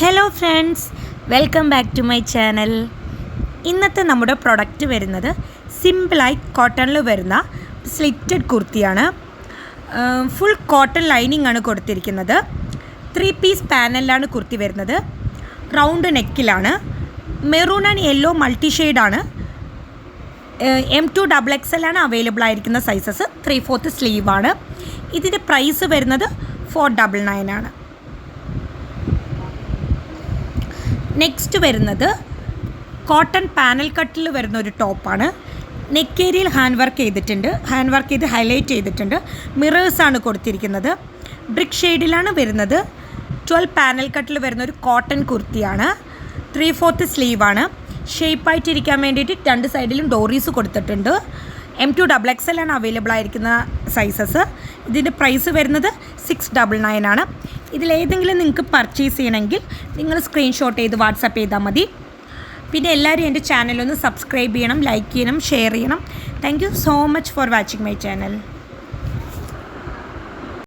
Hello friends welcome back to my channel ഇന്നത്തെ നമ്മുടെ product വരുന്നത് സിമ്പിളായി കോട്ടണിൽ വരുന്ന സ്ലിറ്റഡ് കുർത്തിയാണ്. ഫുൾ കോട്ടൺ ലൈനിങ് ആണ് കൊടുത്തിരിക്കുന്നത്. ത്രീ പീസ് പാനലിലാണ് കുർത്തി വരുന്നത്. റൗണ്ട് നെക്കിലാണ് മെറൂൺ ആൻഡ് യെല്ലോ മൾട്ടി ഷെയ്ഡാണ് M to double X L ആണ് അവൈലബിൾ ആയിരിക്കുന്ന സൈസസ് ത്രീ ഫോർത്ത് സ്ലീവാണ് ഇതിന്റെ പ്രൈസ് വരുന്നത് ഫോർ ഡബിൾ നയൻ ആണ്. നെക്സ്റ്റ് വരുന്നത് കോട്ടൺ പാനൽ കട്ടിൽ വരുന്ന ഒരു ടോപ്പാണ് നെക്ക് ഏരിയയിൽ ഹാൻഡ് വർക്ക് ചെയ്തിട്ടുണ്ട്. ഹാൻഡ് വർക്ക് ചെയ്ത് ഹൈലൈറ്റ് ചെയ്തിട്ടുണ്ട്. മിറേഴ്സാണ് കൊടുത്തിരിക്കുന്നത്. ബ്രിക്ക് ഷെയ്ഡിലാണ് വരുന്നത്. ട്വൽവ് പാനൽ കട്ടിൽ വരുന്ന ഒരു കോട്ടൺ കുർത്തിയാണ് ത്രീ ഫോർത്ത് സ്ലീവാണ് ഷേപ്പായിട്ടിരിക്കാൻ വേണ്ടിയിട്ട് രണ്ട് സൈഡിലും ഡോറീസ് കൊടുത്തിട്ടുണ്ട്. എം ടു ഡബിൾ എക്സ് ആണ് അവൈലബിൾ ആയിരിക്കുന്ന സൈസസ് ഇതിന്റെ പ്രൈസ് വരുന്നത് സിക്സ് ഡബിൾ നയൻ ആണ്. ഇതിലേതെങ്കിലും നിങ്ങൾക്ക് പർച്ചേസ് ചെയ്യണമെങ്കിൽ നിങ്ങൾ സ്ക്രീൻഷോട്ട് ചെയ്ത് വാട്സപ്പ് ചെയ്താൽ മതി. പിന്നെ എല്ലാവരും എന്റെ ചാനലൊന്ന് സബ്സ്ക്രൈബ് ചെയ്യണം ലൈക്ക് ചെയ്യണം ഷെയർ ചെയ്യണം. Thank so much for watching my channel